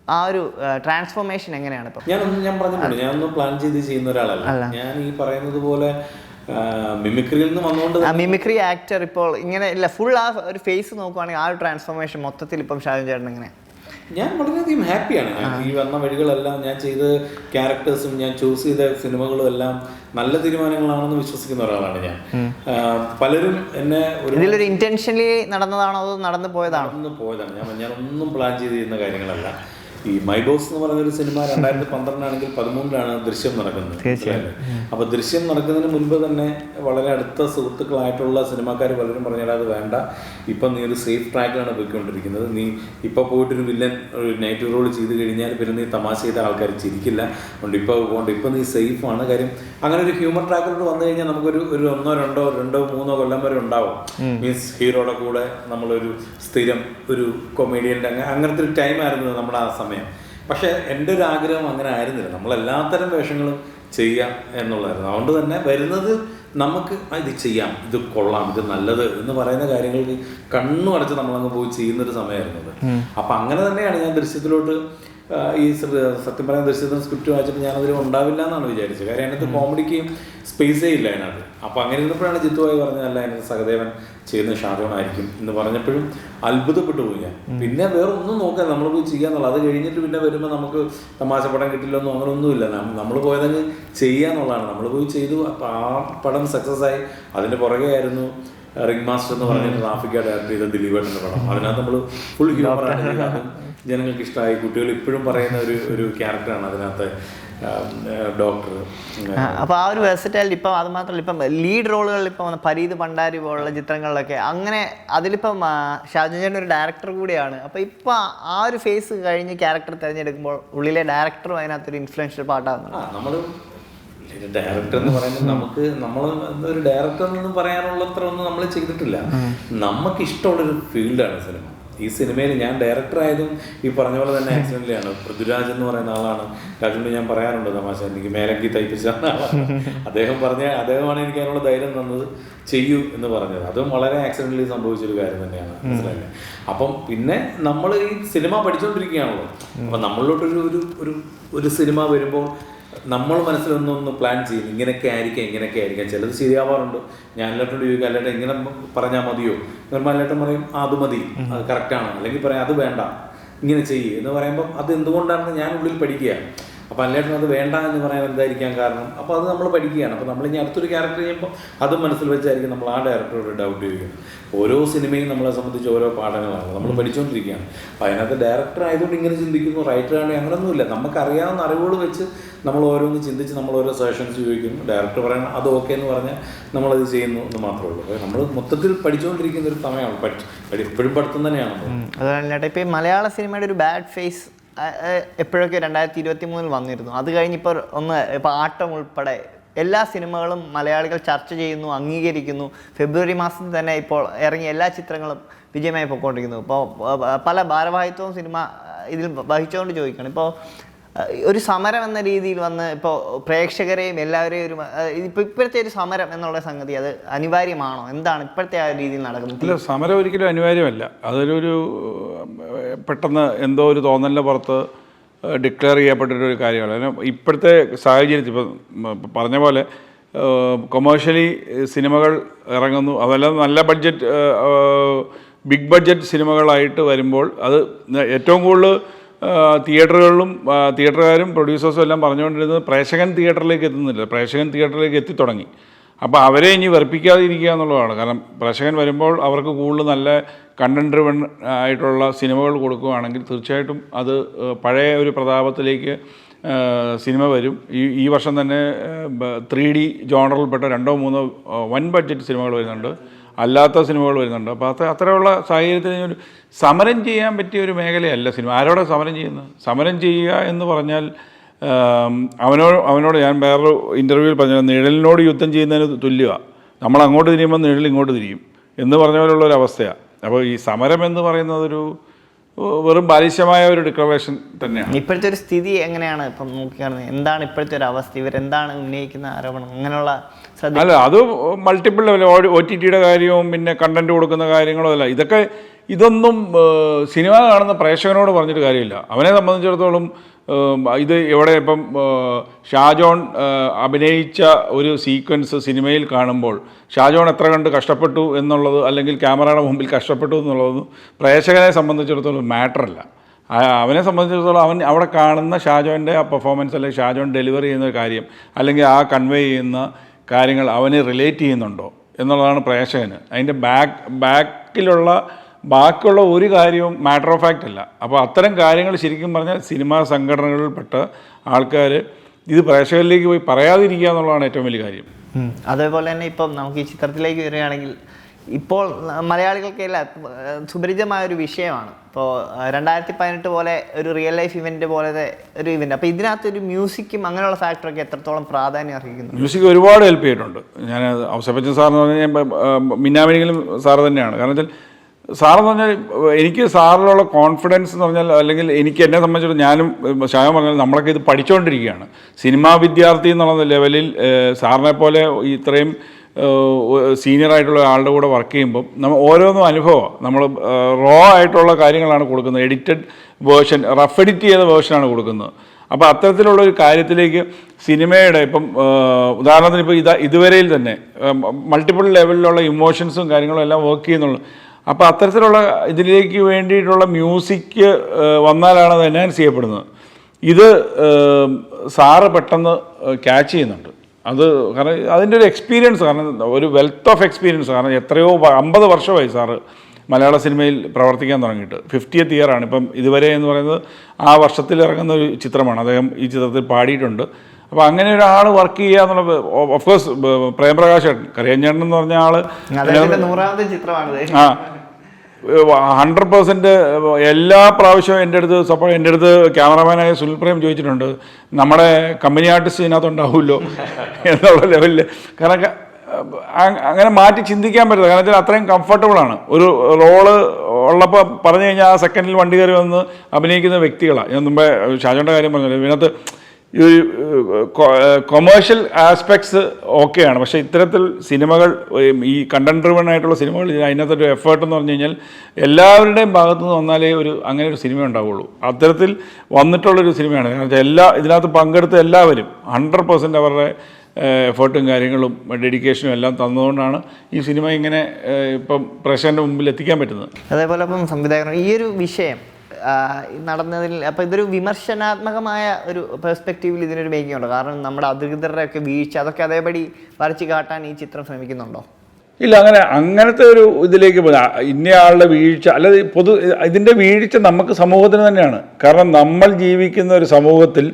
Speaker 3: ആ ഒരു ട്രാൻസ്ഫോർമേഷൻ എങ്ങനെയാണ് ഇപ്പം?
Speaker 2: ഞാനൊന്നും ഞാൻ പറഞ്ഞിട്ടുണ്ട്. ഞാനൊന്നും പ്ലാൻ ചെയ്ത് ചെയ്യുന്ന ഒരാളല്ല. ഞാൻ ഈ പറയുന്നത് പോലെ മിമിക്രിയിൽ നിന്ന് വന്നുകൊണ്ട്
Speaker 3: ആ മിമിക്രി ആക്ടർ ഇപ്പോൾ ഇങ്ങനെ ഇല്ല ഫുൾ ആ ഒരു ഫേസ് നോക്കുവാണെങ്കിൽ ആ ഒരു ട്രാൻസ്ഫോർമേഷൻ മൊത്തത്തിൽ ഇപ്പം ഷാജൻ ചേട്ടൻ ഇങ്ങനെ
Speaker 2: ഞാൻ വളരെയധികം ഹാപ്പിയാണ്. ഈ വന്ന വഴികളെല്ലാം ഞാൻ ചെയ്ത ക്യാരക്ടേഴ്സും ഞാൻ ചൂസ് ചെയ്ത സിനിമകളും എല്ലാം നല്ല തീരുമാനങ്ങളാണെന്ന് വിശ്വസിക്കുന്ന ഒരാളാണ് ഞാൻ. പലരും എന്നെ ഒരു
Speaker 3: ഇന്റൻഷനലി നടന്നതാണോ അതോ നടന്നു പോയതാണോ?
Speaker 2: നടന്നു പോയതാണ്. ഞാൻ ഞാൻ ഒന്നും പ്ലാൻ ചെയ്ത് ചെയ്യുന്ന കാര്യങ്ങളല്ല. ഈ മൈ ബോസ് എന്ന് പറയുന്ന ഒരു സിനിമ രണ്ടായിരത്തി പന്ത്രണ്ടാണെങ്കിൽ പതിമൂന്നിലാണ് ദൃശ്യം നടക്കുന്നത്? അപ്പൊ ദൃശ്യം നടക്കുന്നതിന് മുൻപ് തന്നെ വളരെ അടുത്ത സുഹൃത്തുക്കളായിട്ടുള്ള സിനിമാക്കാർ പലരും പറഞ്ഞാൽ അത് വേണ്ട. ഇപ്പൊ നീ ഒരു സേഫ് ട്രാക്കിലാണ് പോയിക്കൊണ്ടിരിക്കുന്നത്. നീ ഇപ്പൊ പോയിട്ടൊരു വില്ലൻ ഒരു നെഗറ്റീവ് റോൾ ചെയ്ത് കഴിഞ്ഞാൽ പിന്നെ നീ തമാശ ചെയ്ത ആൾക്കാർ ചിരിക്കില്ല. അതുകൊണ്ട് ഇപ്പൊ പോകണ്ട ഇപ്പൊ നീ സേഫ് ആണ്. കാര്യം അങ്ങനെ ഒരു ഹ്യൂമൻ ട്രാക്കിലോട്ട് വന്നു കഴിഞ്ഞാൽ നമുക്കൊരു ഒരു ഒന്നോ രണ്ടോ രണ്ടോ മൂന്നോ കൊല്ലം വരെ ഉണ്ടാവും. മീൻസ് ഹീറോയുടെ കൂടെ നമ്മളൊരു സ്ഥിരം ഒരു കൊമേഡിയന്റെ അങ്ങനത്തെ ഒരു ടൈം ആയിരുന്നു നമ്മുടെ ആ സമയം. പക്ഷേ എന്റെ ഒരു ആഗ്രഹം അങ്ങനെ ആയിരുന്നില്ല. നമ്മൾ എല്ലാത്തരം വേഷങ്ങളും ചെയ്യാം എന്നുള്ളതായിരുന്നു. അതുകൊണ്ട് തന്നെ വരുന്നത് നമുക്ക് ഇത് ചെയ്യാം ഇത് കൊള്ളാം ഇത് നല്ലത് എന്ന് പറയുന്ന കാര്യങ്ങൾക്ക് കണ്ണു അടച്ച് നമ്മളങ്ങ് പോയി ചെയ്യുന്നൊരു സമയമായിരുന്നത് അപ്പം അങ്ങനെ തന്നെയാണ് ഞാൻ ദൃശ്യത്തിലോട്ട് ഈ സത്യം പറയാൻ ദൃശ്യത്തിന് സ്ക്രിപ്റ്റ് വായിച്ചിട്ട് ഞാനതിൽ ഉണ്ടാവില്ല എന്നാണ് വിചാരിച്ചത്. കാര്യം അതിനകത്ത് കോമഡിക്ക് സ്പേസേ ഇല്ല അതിനകത്ത്. അപ്പോൾ അങ്ങനെ ഇരുന്നപ്പോഴാണ് ജിത്തുവായി പറഞ്ഞത് അല്ല അതിനകത്ത് സഹദേവൻ ചെയ്യുന്ന ഷാജോണായിരിക്കും എന്ന് പറഞ്ഞപ്പോഴും അത്ഭുതപ്പെട്ടു പോയി ഞാൻ. പിന്നെ വേറെ ഒന്നും നോക്കാൻ നമ്മൾ പോയി ചെയ്യാന്നുള്ളത് അത് കഴിഞ്ഞിട്ട് പിന്നെ വരുമ്പോൾ നമുക്ക് തമാശ പടം കിട്ടില്ലെന്നോ അങ്ങനെ ഒന്നുമില്ല നമ്മൾ പോയതങ്ങ് ചെയ്യാന്നുള്ളതാണ്. നമ്മൾ പോയി ചെയ്തു. അപ്പോൾ ആ പടം സക്സസ് ആയി. അതിന്റെ പുറകെ ആയിരുന്നു റിംഗ് മാസ്റ്റർ എന്ന് പറഞ്ഞ റാഫിക്ക ഡയറക്ട് ചെയ്ത ദിലീപേട്ടന്റെ പടം. അതിനകത്ത് നമ്മൾ ഫുൾ ഹ്യൂമറാണ് ചെയ്തത് ജനങ്ങൾക്ക് ഇഷ്ടമായി കുട്ടികൾ ഇപ്പോഴും പറയുന്ന ഒരു ഒരു ക്യാരക്ടറാണ് അതിനകത്ത് ഡോക്ടർ
Speaker 3: അപ്പോൾ അപ്പൊ ആ ഒരു വെസറ്റൈൽ ഇപ്പം അത് മാത്രമല്ല ഇപ്പം ലീഡ് റോളുകളിൽ ഇപ്പം ഫരീദ് പരീത് ഭണ്ഡാരി പോലുള്ള ചിത്രങ്ങളിലൊക്കെ അങ്ങനെ അതിലിപ്പം ആ, ഷാജു ചേട്ടൻ ഒരു ഡയറക്ടർ കൂടിയാണ്. അപ്പൊ ഇപ്പൊ ആ ഒരു ഫേസ് കഴിഞ്ഞ് ക്യാരക്ടർ തിരഞ്ഞെടുക്കുമ്പോൾ ഉള്ളിലെ ഡയറക്ടറും അതിനകത്തൊരു ഇൻഫ്ലുവൻഷ്യൽ പാട്ടാകുന്നു
Speaker 2: ആ ഡയറക്ടർ എന്ന് പറയുന്നത് നമുക്ക് നമ്മൾ ഒരു ഡയറക്ടർ എന്ന് പറയാനുള്ളത്ര ഒന്നും നമ്മൾ ചെയ്തിട്ടില്ല. നമുക്ക് ഇഷ്ടമുള്ളൊരു ഫീൽഡാണ് സിനിമ. ഈ സിനിമയിൽ ഞാൻ ഡയറക്ടർ ആയതും ഈ പറഞ്ഞ പോലെ തന്നെ ആക്സിഡന്റിലാണ് പൃഥ്വിരാജ് എന്ന് പറയുന്ന ആളാണ്. രാജുവിന് ഞാൻ പറയാറുണ്ട് തമാശ എനിക്ക് മേലങ്കി തയ്പ്പിച്ച ആളാണ്. അദ്ദേഹം പറഞ്ഞ അദ്ദേഹമാണ് എനിക്ക് അതിനുള്ള ധൈര്യം തന്നത്. ചെയ്യൂ എന്ന് പറഞ്ഞത്. അതും വളരെ ആക്സിഡന്റലി സംഭവിച്ചൊരു കാര്യം തന്നെയാണ്. മനസ്സിലായില്ലേ? അപ്പം പിന്നെ നമ്മൾ ഈ സിനിമ പഠിച്ചുകൊണ്ടിരിക്കുകയാണല്ലോ അപ്പം നമ്മളിലോട്ടൊരു ഒരു ഒരു സിനിമ വരുമ്പോൾ നമ്മൾ മനസ്സിലൊന്നൊന്ന് പ്ലാൻ ചെയ്യും. ഇങ്ങനെയൊക്കെ ആയിരിക്കാം ഇങ്ങനെയൊക്കെ ആയിരിക്കാം. ചിലത് ശരിയാവാറുണ്ട്. ഞാൻ എല്ലാവരോട് ചോദിക്കും അല്ലേട്ടൻ ഇങ്ങനെ പറഞ്ഞാൽ മതിയോ? എന്ന് അല്ലേട്ടൻ പറയും "ആ, അത് മതി. അത് കറക്റ്റാണ് അല്ലെങ്കിൽ പറയാം അത് വേണ്ട. ഇങ്ങനെ ചെയ്യുക എന്ന് പറയുമ്പോൾ അത് എന്തുകൊണ്ടാണെന്ന് ഞാൻ ഉള്ളിൽ പഠിക്കുകയാണ്. അപ്പോൾ അല്ലേട്ടൻ അത് വേണ്ട എന്ന് പറയാൻ എന്തായിരിക്കാം കാരണം? അപ്പോൾ അത് നമ്മൾ പഠിക്കുകയാണ്. അപ്പോൾ നമ്മൾ ഇനി അടുത്തൊരു ക്യാരക്ടർ ചെയ്യുമ്പോൾ അത് മനസ്സിൽ വെച്ചായിരിക്കും നമ്മൾ ആ ഡയറക്ടറോട് ഡൗട്ട് ചോദിക്കുന്നത്. ഓരോ സിനിമയും നമ്മളെ സംബന്ധിച്ച് ഓരോ പാഠങ്ങളാണ്. നമ്മൾ പഠിച്ചുകൊണ്ടിരിക്കുകയാണ് അപ്പോൾ അതിനകത്ത് ഡയറക്ടർ ആയതുകൊണ്ട് ഇങ്ങനെ ചിന്തിക്കുന്നു റൈറ്റർ ആണ് അങ്ങനെയൊന്നുമില്ല നമുക്കറിയാവുന്ന അറിവുകൾ വെച്ച് നമ്മൾ ഓരോന്ന് ചിന്തിച്ച് നമ്മൾ ഓരോ സെഷൻസ് ചോദിക്കുന്നു. ഡയറക്ടർ പറയണം അത് ഓക്കെ എന്ന് പറഞ്ഞാൽ നമ്മളത് ചെയ്യുന്നു എന്ന് മാത്രമേ ഉള്ളൂ. നമ്മൾ മൊത്തത്തിൽ പഠിച്ചുകൊണ്ടിരിക്കുന്ന ഒരു സമയമാണ്. പഠിച്ചു പഠി- എപ്പോഴും പഠിത്തം തന്നെയാണ്. നമ്മൾ
Speaker 3: ഇപ്പോൾ മലയാള സിനിമയുടെ ഒരു ബാഡ് ഫേസ് എപ്പോഴൊക്കെ രണ്ടായിരത്തി ഇരുപത്തി മൂന്നിൽ വന്നിരുന്നു. അത് കഴിഞ്ഞിപ്പോൾ ഒന്ന് ഇപ്പോൾ ആട്ടം ഉൾപ്പെടെ എല്ലാ സിനിമകളും മലയാളികൾ ചർച്ച ചെയ്യുന്നു അംഗീകരിക്കുന്നു. ഫെബ്രുവരി മാസത്തിൽ തന്നെ ഇപ്പോൾ ഇറങ്ങിയ എല്ലാ ചിത്രങ്ങളും വിജയമായി പോയിക്കൊണ്ടിരിക്കുന്നു. ഇപ്പോൾ പല ഭാരവാഹിത്വവും സിനിമ ഇതിൽ വഹിച്ചുകൊണ്ട് ചോദിക്കണം ഇപ്പോൾ ഒരു സമരം എന്ന രീതിയിൽ വന്ന് ഇപ്പോൾ പ്രേക്ഷകരെയും എല്ലാവരെയും ഒരു ഇപ്പോൾ ഇപ്പോഴത്തെ ഒരു സമരം എന്നുള്ള സംഗതി അത് അനിവാര്യമാണോ? എന്താണ് ഇപ്പോഴത്തെ ആ രീതിയിൽ നടക്കുന്നത്?
Speaker 1: ഇല്ല സമരം ഒരിക്കലും അനിവാര്യമല്ല. അതൊരു പെട്ടെന്ന് എന്തോ ഒരു തോന്നലിന്റെ പുറത്ത് ഡിക്ലെയർ ചെയ്യപ്പെട്ടൊരു കാര്യമാണ്. കാരണം ഇപ്പോഴത്തെ സാഹചര്യത്തിൽ ഇപ്പം പറഞ്ഞ പോലെ കൊമേഴ്ഷ്യലി സിനിമകൾ ഇറങ്ങുന്നു. അതെല്ലാം നല്ല ബഡ്ജറ്റ് ബിഗ് ബഡ്ജറ്റ് സിനിമകളായിട്ട് വരുമ്പോൾ അത് ഏറ്റവും കൂടുതൽ തിയേറ്ററുകളിലും തിയേറ്ററുകാരും പ്രൊഡ്യൂസേഴ്സും എല്ലാം പറഞ്ഞുകൊണ്ടിരുന്നത് പ്രേക്ഷകൻ തിയേറ്ററിലേക്ക് എത്തുന്നില്ല. പ്രേക്ഷകൻ തിയേറ്ററിലേക്ക് എത്തിത്തുടങ്ങി അപ്പോൾ അവരെ ഇനി വെറുപ്പിക്കാതിരിക്കുക എന്നുള്ളതാണ്. കാരണം പ്രേക്ഷകൻ വരുമ്പോൾ അവർക്ക് കൂടുതൽ നല്ല കണ്ടന്റ് ഡ്രിവൺ ആയിട്ടുള്ള സിനിമകൾ കൊടുക്കുകയാണെങ്കിൽ തീർച്ചയായിട്ടും അത് പഴയ ഒരു പ്രതാപത്തിലേക്ക് സിനിമ വരും. ഈ ഈ വർഷം തന്നെ ത്രീ ഡി ജോണറിൽപ്പെട്ട രണ്ടോ മൂന്നോ വൺ ബഡ്ജറ്റ് സിനിമകൾ വരുന്നുണ്ട്. അല്ലാത്ത സിനിമകൾ വരുന്നുണ്ട്. അപ്പോൾ അത്ര അത്രയുള്ള സാഹചര്യത്തിൽ ഒരു സമരം ചെയ്യാൻ പറ്റിയ ഒരു മേഖലയല്ല സിനിമ. ആരോടെ സമരം ചെയ്യുന്നത്? സമരം ചെയ്യുക എന്ന് പറഞ്ഞാൽ അവനോ അവനോട് അവനോട് ഞാൻ വേറൊരു ഇന്റർവ്യൂവിൽ പറഞ്ഞത് നിഴലിനോട് യുദ്ധം ചെയ്യുന്നതിന് തുല്യമാണ് നമ്മൾ അങ്ങോട്ട് തിരിയുമ്പോൾ നിഴൽ ഇങ്ങോട്ട് തിരിയും എന്ന് പറഞ്ഞ പോലുള്ള ഒരു അവസ്ഥയാണ് അപ്പോൾ ഈ സമരം എന്ന് പറയുന്നത് ഒരു വെറും ബാലിശമായ ഒരു ഡിക്ലറേഷൻ തന്നെയാണ്.
Speaker 3: ഇപ്പോഴത്തെ ഒരു സ്ഥിതി എങ്ങനെയാണ് ഇപ്പം നോക്കിക്കാണുന്നത്? എന്താണ് ഇപ്പോഴത്തെ ഒരു അവസ്ഥ? ഇവരെന്താണ് ഉന്നയിക്കുന്ന ആരോപണം? അങ്ങനെയുള്ള
Speaker 1: അല്ല അത് മൾട്ടിപ്പിൾ ലെവൽ ഒ ടി ടിയുടെ കാര്യവും പിന്നെ കണ്ടന്റ് കൊടുക്കുന്ന കാര്യങ്ങളും അല്ല. ഇതൊക്കെ ഇതൊന്നും സിനിമ കാണുന്ന പ്രേക്ഷകനോട് പറഞ്ഞിട്ട് കാര്യമില്ല. അവനെ സംബന്ധിച്ചിടത്തോളം ഇത് എവിടെ ഇപ്പം ഷാജോൺ അഭിനയിച്ച ഒരു സീക്വൻസ് സിനിമയിൽ കാണുമ്പോൾ ഷാജോൺ എത്ര കണ്ട് കഷ്ടപ്പെട്ടു എന്നുള്ളത് അല്ലെങ്കിൽ ക്യാമറയുടെ മുമ്പിൽ കഷ്ടപ്പെട്ടു എന്നുള്ളത് പ്രേക്ഷകനെ സംബന്ധിച്ചിടത്തോളം മാറ്ററല്ല അവനെ സംബന്ധിച്ചിടത്തോളം അവൻ അവിടെ കാണുന്ന ഷാജോന്റെ ആ പെർഫോമൻസ് അല്ലെങ്കിൽ ഷാജോൺ ഡെലിവറി ചെയ്യുന്ന കാര്യം അല്ലെങ്കിൽ ആ കൺവേ ചെയ്യുന്ന കാര്യങ്ങൾ അവന് റിലേറ്റ് ചെയ്യുന്നുണ്ടോ എന്നുള്ളതാണ് പ്രേക്ഷകന്. അതിന്റെ ബാക്ക് ബാക്കിലുള്ള ബാക്കിയുള്ള ഒരു കാര്യവും മാറ്റർ ഓഫ് ഫാക്റ്റ് അല്ല. അപ്പോൾ അത്തരം കാര്യങ്ങൾ ശരിക്കും പറഞ്ഞാൽ സിനിമാ സംഘടനകളിൽപ്പെട്ട ആൾക്കാർ ഇത് പ്രേക്ഷകരിലേക്ക് പോയി പറയാതിരിക്കുക എന്നുള്ളതാണ് ഏറ്റവും വലിയ കാര്യം.
Speaker 3: അതേപോലെ തന്നെ ഇപ്പം നമുക്ക് ഈ ചിത്രത്തിലേക്ക് വരികയാണെങ്കിൽ ഇപ്പോൾ മലയാളികൾക്കെല്ലാം സുപരിചിതമായ ഒരു വിഷയമാണ്. ഇപ്പോൾ രണ്ടായിരത്തി പതിനെട്ട് പോലെ ഒരു റിയൽ ലൈഫ് ഇവന്റ് പോലത്തെ ഒരു ഇവന്റ് അപ്പോൾ ഇതിനകത്ത് ഒരു മ്യൂസിക്കും അങ്ങനെയുള്ള ഫാക്ടറൊക്കെ എത്രത്തോളം പ്രാധാന്യം അർഹിക്കുന്നു
Speaker 1: മ്യൂസിക് ഒരുപാട് ഹെൽപ്പ് ചെയ്തിട്ടുണ്ട്. ഞാൻ അവസരപ്പച്ചൻ സാറെന്ന് പറഞ്ഞാൽ മിന്നാമിനികളും സാറ് തന്നെയാണ്. കാരണം വെച്ചാൽ സാറെന്ന് പറഞ്ഞാൽ എനിക്ക് സാറിലുള്ള കോൺഫിഡൻസ് എന്ന് പറഞ്ഞാൽ അല്ലെങ്കിൽ എനിക്ക് എന്നെ സംബന്ധിച്ചിടത്തോളം ഞാനും ഷായം പറഞ്ഞാൽ നമ്മളൊക്കെ ഇത് പഠിച്ചുകൊണ്ടിരിക്കുകയാണ് സിനിമാ വിദ്യാർത്ഥി എന്നുള്ള ലെവലിൽ സാറിനെ പോലെ ഇത്രയും സീനിയർ ആയിട്ടുള്ള ആളുടെ കൂടെ വർക്ക് ചെയ്യുമ്പോൾ നമ്മൾ ഓരോന്നും അനുഭവമാണ് നമ്മൾ റോ ആയിട്ടുള്ള കാര്യങ്ങളാണ് കൊടുക്കുന്നത്. എഡിറ്റഡ് വേർഷൻ റഫ് എഡിറ്റ് ചെയ്ത വേർഷനാണ് കൊടുക്കുന്നത്. അപ്പോൾ അത്തരത്തിലുള്ള ഒരു കാര്യത്തിലേക്ക് സിനിമയുടെ ഇപ്പം ഉദാഹരണത്തിന് ഇപ്പോൾ ഇതാ ഇതുവരെയിൽ തന്നെ മൾട്ടിപ്പിൾ ലെവലിലുള്ള ഇമോഷൻസും കാര്യങ്ങളും എല്ലാം വർക്ക് ചെയ്യുന്നുള്ളൂ. അപ്പോൾ അത്തരത്തിലുള്ള ഇതിലേക്ക് വേണ്ടിയിട്ടുള്ള മ്യൂസിക് വന്നാലാണ് അത് എൻഹാൻസ് ചെയ്യപ്പെടുന്നത്. ഇത് സാറ് പെട്ടെന്ന് ക്യാച്ച് ചെയ്യുന്നുണ്ട്. അത് കാരണം അതിന്റെ ഒരു എക്സ്പീരിയൻസ് കാരണം ഒരു വെൽത്ത് ഓഫ് എക്സ്പീരിയൻസ് കാരണം എത്രയോ അമ്പത് വർഷമായി സാറ് മലയാള സിനിമയിൽ പ്രവർത്തിക്കാൻ തുടങ്ങിയിട്ട്. ഫിഫ്റ്റിയത്ത് ഇയർ ആണ്. ഇപ്പം ഇതുവരെ എന്ന് പറയുന്നത് ആ വർഷത്തിൽ ഇറങ്ങുന്ന ഒരു ചിത്രമാണ്. അദ്ദേഹം ഈ ചിത്രത്തിൽ പാടിയിട്ടുണ്ട്. അപ്പോൾ അങ്ങനെ ഒരാൾ വർക്ക് ചെയ്യുക എന്നുള്ള ഓഫ് കോഴ്സ് പ്രേംപ്രകാശ് ചേട്ടൻ കറിയഞ്ചേട്ടൻ എന്ന് പറഞ്ഞ ആൾ ആ ഹൺഡ്രഡ് പെർസെന്റ് എല്ലാ പ്രാവശ്യവും എന്റെ അടുത്ത് സപ്പോർട്ട് എന്റെ അടുത്ത് ക്യാമറമാനായ സുനിൽ പ്രേം ചോദിച്ചിട്ടുണ്ട് നമ്മുടെ കമ്പനി ആർട്ടിസ്റ്റ് ഇതിനകത്ത് ഉണ്ടാവുമല്ലോ എന്നുള്ള ലെവലിൽ കാരണം അങ്ങനെ മാറ്റി ചിന്തിക്കാൻ പറ്റില്ല. കാരണം വെച്ചാൽ അത്രയും കംഫർട്ടബിൾ ആണ്. ഒരു റോൾ ഉള്ളപ്പോൾ പറഞ്ഞു കഴിഞ്ഞാൽ ആ സെക്കൻഡിൽ വണ്ടി കയറി വന്ന് അഭിനയിക്കുന്ന വ്യക്തികളാണ് ഞാൻ മുമ്പേ ഷാജോന്റെ കാര്യം പറഞ്ഞല്ലോ. ഇതിനകത്ത് ഈ ഒരു കൊമേഴ്ഷ്യൽ ആസ്പെക്ട്സ് ഓക്കെയാണ്. പക്ഷേ ഇത്തരത്തിൽ സിനിമകൾ ഈ കണ്ടന്റ് ഡ്രിവൺ ആയിട്ടുള്ള സിനിമകൾ അതിനകത്തൊരു എഫേർട്ട് എന്ന് പറഞ്ഞു കഴിഞ്ഞാൽ എല്ലാവരുടെയും ഭാഗത്തു നിന്ന് വന്നാലേ ഒരു അങ്ങനെ ഒരു സിനിമ ഉണ്ടാവുള്ളൂ. അത്തരത്തിൽ വന്നിട്ടുള്ളൊരു സിനിമയാണ്. കാരണം എല്ലാ ഇതിനകത്ത് പങ്കെടുത്ത എല്ലാവരും ഹൺഡ്രഡ് പെർസെന്റ് അവരുടെ എഫേർട്ടും കാര്യങ്ങളും ഡെഡിക്കേഷനും എല്ലാം തന്നതുകൊണ്ടാണ് ഈ സിനിമ ഇങ്ങനെ ഇപ്പം പ്രേക്ഷകന്റെ മുമ്പിൽ എത്തിക്കാൻ പറ്റുന്നത്.
Speaker 3: അതേപോലെ ഇപ്പം സംവിധായകർ ഈ ഒരു വിഷയം നടന്നതിൽ അപ്പോൾ ഇതൊരു വിമർശനാത്മകമായ ഒരു പെർസ്പെക്റ്റീവിൽ ഇതിനൊരു മേക്കിംഗ് ഉണ്ടോ. കാരണം നമ്മുടെ അധികൃതരുടെ ഒക്കെ വീഴ്ച അതൊക്കെ അതേപടി വരച്ച് കാട്ടാൻ ഈ ചിത്രം ശ്രമിക്കുന്നുണ്ടോ?
Speaker 1: ഇല്ല അങ്ങനെ അങ്ങനത്തെ ഒരു ഇതിലേക്ക് ഇന്നയാളുടെ വീഴ്ച അല്ലാതെ പൊതു ഇതിന്റെ വീഴ്ച നമുക്ക് സമൂഹത്തിന് തന്നെയാണ്. കാരണം നമ്മൾ ജീവിക്കുന്ന ഒരു സമൂഹത്തിൽ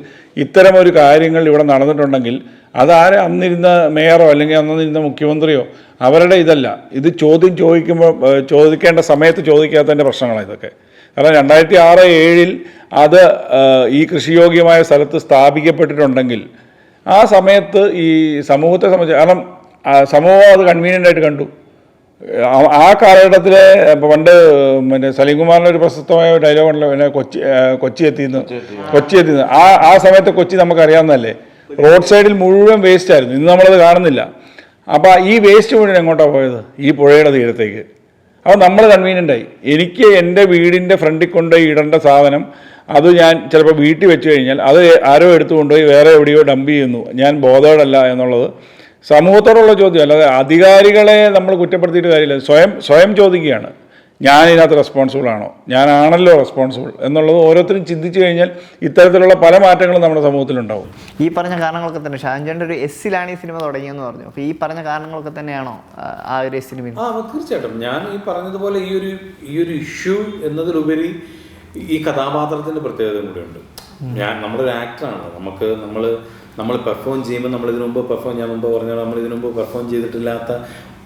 Speaker 1: ഇത്തരം ഒരു കാര്യങ്ങൾ ഇവിടെ നടന്നിട്ടുണ്ടെങ്കിൽ അതാരെ അന്നിരുന്ന മേയറോ അല്ലെങ്കിൽ അന്നിരുന്ന മുഖ്യമന്ത്രിയോ അവരുടെ ഇതല്ല. ഇത് ചോദ്യം ചോദിക്കുമ്പോൾ ചോദിക്കേണ്ട സമയത്ത് ചോദിക്കാത്തതിന്റെ പ്രശ്നങ്ങളാണ് ഇതൊക്കെ. കാരണം രണ്ടായിരത്തി ആറ് ഏഴിൽ അത് ഈ കൃഷിയോഗ്യമായ സ്ഥലത്ത് സ്ഥാപിക്കപ്പെട്ടിട്ടുണ്ടെങ്കിൽ ആ സമയത്ത് ഈ സമൂഹത്തെ സംബന്ധിച്ച് കാരണം സമൂഹം അത് കൺവീനിയന്റ് ആയിട്ട് കണ്ടു. ആ- കാലഘട്ടത്തിലെ പണ്ട് പിന്നെ സലീംകുമാറിന്റെ ഒരു പ്രശസ്തമായ ഒരു ഡയലോഗ് ഉണ്ടല്ലോ പിന്നെ കൊച്ചി കൊച്ചി എത്തിയെന്ന് കൊച്ചി എത്തിയെന്ന് ആ ആ സമയത്ത് കൊച്ചി നമുക്കറിയാവുന്നതല്ലേ? റോഡ് സൈഡിൽ മുഴുവൻ വേസ്റ്റ് ആയിരുന്നു. ഇന്ന് നമ്മളത് കാണുന്നില്ല. അപ്പോൾ ഈ വേസ്റ്റ് മുഴുവൻ എങ്ങോട്ടാണ് പോയത്? ഈ പുഴയുടെ തീരത്തേക്ക്. അപ്പോൾ നമ്മൾ കൺവീനിയന്റ് ആയി. എനിക്ക് എന്റെ വീടിന്റെ ഫ്രണ്ടിൽ കൊണ്ടുപോയി ഇടേണ്ട സാധനം അത് ഞാൻ ചിലപ്പോൾ വീട്ടിൽ വെച്ച് കഴിഞ്ഞാൽ അത് ആരോ എടുത്തു കൊണ്ടുപോയി വേറെ എവിടെയോ ഡംപ് ചെയ്യുന്നു. ഞാൻ ബോധവടല്ല എന്നുള്ളത്. സമൂഹത്തോടുള്ള ചോദ്യം അല്ലാതെ അധികാരികളെ നമ്മൾ കുറ്റപ്പെടുത്തിയിട്ട് കാര്യമില്ല. സ്വയം സ്വയം ചോദിക്കുകയാണ്. ഞാൻ ഇതിനകത്ത് റെസ്പോൺസിബിൾ ആണോ? ഞാനാണല്ലോ റെസ്പോൺസിബിൾ എന്നുള്ളത് ഓരോരുത്തരും ചിന്തിച്ചു കഴിഞ്ഞാൽ ഇത്തരത്തിലുള്ള പല മാറ്റങ്ങളും നമ്മുടെ സമൂഹത്തിലുണ്ടാവും.
Speaker 3: ഈ പറഞ്ഞ കാരണങ്ങളൊക്കെ തന്നെ ഷാൻജന്റെ ഒരു എസ്സിലാണ് ഈ സിനിമ തുടങ്ങിയെന്ന് പറഞ്ഞു. അപ്പോൾ ഈ പറഞ്ഞ കാരണങ്ങളൊക്കെ തന്നെയാണോ ആ, ഒരു സിനിമ
Speaker 2: ആ തീർച്ചയായിട്ടും. ഞാൻ ഈ പറഞ്ഞതുപോലെ ഈ ഒരു ഈ ഒരു ഇഷ്യൂ എന്നതിലുപരി ഈ കഥാപാത്രത്തിന്റെ പ്രത്യേകത കൂടിയുണ്ട്. ഞാൻ നമ്മളൊരു ആക്ടറാണ് നമുക്ക് നമ്മൾ നമ്മൾ പെർഫോം ചെയ്യുമ്പോൾ നമ്മൾ ഇതിനു മുമ്പ് പെർഫോം ഞാൻ മുമ്പ് പറഞ്ഞാൽ നമ്മൾ ഇതിനു മുമ്പ് പെർഫോം ചെയ്തിട്ടില്ലാത്ത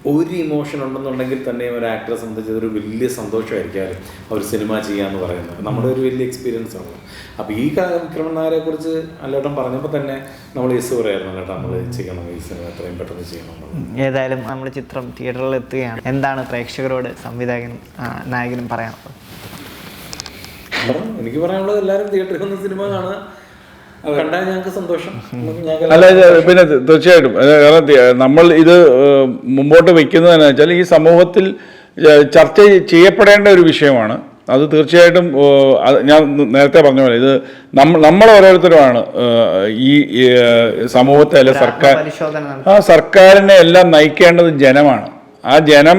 Speaker 2: ഒരു ഇമോഷൻ ഉണ്ടെന്നുണ്ടെങ്കിൽ തന്നെ ഒരു ആക്ടറെ സംബന്ധിച്ച് ഒരു വലിയ സന്തോഷമായിരിക്കും അവർ സിനിമ ചെയ്യാന്ന് പറയുന്നത്. നമ്മുടെ ഒരു വലിയ എക്സ്പീരിയൻസ് ആണ്. അപ്പോൾ ഈ വിക്രമൻ നായരെ കുറിച്ച് അല്ലേട്ടൻ പറഞ്ഞപ്പോൾ തന്നെ നമ്മൾ യെസ് പറയായിരുന്നു അല്ലേട്ടാ നമ്മൾ ചെയ്യണം ഈ സിനിമ എത്രയും പെട്ടെന്ന് ചെയ്യണം.
Speaker 3: ഏതായാലും നമ്മുടെ ചിത്രം തിയേറ്ററിൽ എത്തുകയാണ്. എന്താണ് പ്രേക്ഷകരോട് സംവിധായകനും ആ, നായകനും പറയാനുള്ളത്.
Speaker 2: എനിക്ക് പറയാനുള്ളത് എല്ലാവരും തിയേറ്ററിൽ വന്ന് സിനിമ കാണുക. കണ്ടാൽ ഞങ്ങൾക്ക് സന്തോഷം. നമുക്ക് ഞങ്ങൾക്ക്
Speaker 1: അല്ല പിന്നെ തീർച്ചയായിട്ടും. കാരണം നമ്മൾ ഇത് മുമ്പോട്ട് വെക്കുന്നതെന്ന് വെച്ചാൽ ഈ സമൂഹത്തിൽ ചർച്ച ചെയ്യപ്പെടേണ്ട ഒരു വിഷയമാണ്. അത് തീർച്ചയായിട്ടും ഞാൻ നേരത്തെ പറഞ്ഞ പോലെ ഇത് നമ്മൾ നമ്മൾ ഓരോരുത്തരുമാണ് ഈ സമൂഹത്തെ അല്ലെ സർക്കാർ ആ സർക്കാരിനെ എല്ലാം നയിക്കേണ്ടത് ജനമാണ്. ആ ജനം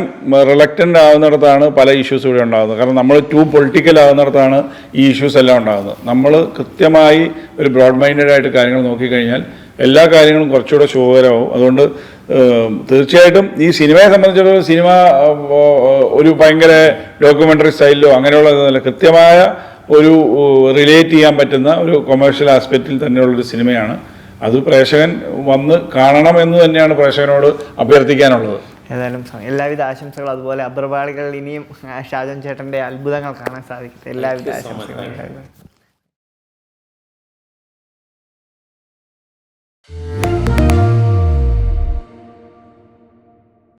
Speaker 1: റിലക്റ്റന്റ് ആവുന്നിടത്താണ് പല ഇഷ്യൂസ് ഇവിടെ ഉണ്ടാകുന്നത്. കാരണം നമ്മൾ ടു പൊളിറ്റിക്കൽ ആകുന്നിടത്താണ് ഈ ഇഷ്യൂസ് എല്ലാം ഉണ്ടാകുന്നത്. നമ്മൾ കൃത്യമായി ഒരു ബ്രോഡ് മൈൻഡഡ് ആയിട്ട് കാര്യങ്ങൾ നോക്കിക്കഴിഞ്ഞാൽ എല്ലാ കാര്യങ്ങളും കുറച്ചുകൂടെ ശുഭകരമാവും. അതുകൊണ്ട് തീർച്ചയായിട്ടും ഈ സിനിമയെ സംബന്ധിച്ചിടത്തോളം സിനിമ ഒരു ഭയങ്കര ഡോക്യുമെന്ററി സ്റ്റൈലിലോ അങ്ങനെയുള്ള കൃത്യമായ ഒരു റിലേറ്റ് ചെയ്യാൻ പറ്റുന്ന ഒരു കൊമേഴ്ഷ്യൽ ആസ്പെക്റ്റിൽ തന്നെയുള്ളൊരു സിനിമയാണ്. അത് പ്രേക്ഷകൻ വന്ന് കാണണം എന്ന് തന്നെയാണ് പ്രേക്ഷകനോട് അഭ്യർത്ഥിക്കാനുള്ളത്.
Speaker 3: ഏതായാലും എല്ലാവിധ ആശംസകളും. അതുപോലെ അഭ്രപാളികൾ ഇനിയും ഷാജൻ ചേട്ടന്റെ അത്ഭുതങ്ങൾ കാണാൻ സാധിക്കട്ടെ. എല്ലാവിധ ആശംസകളും.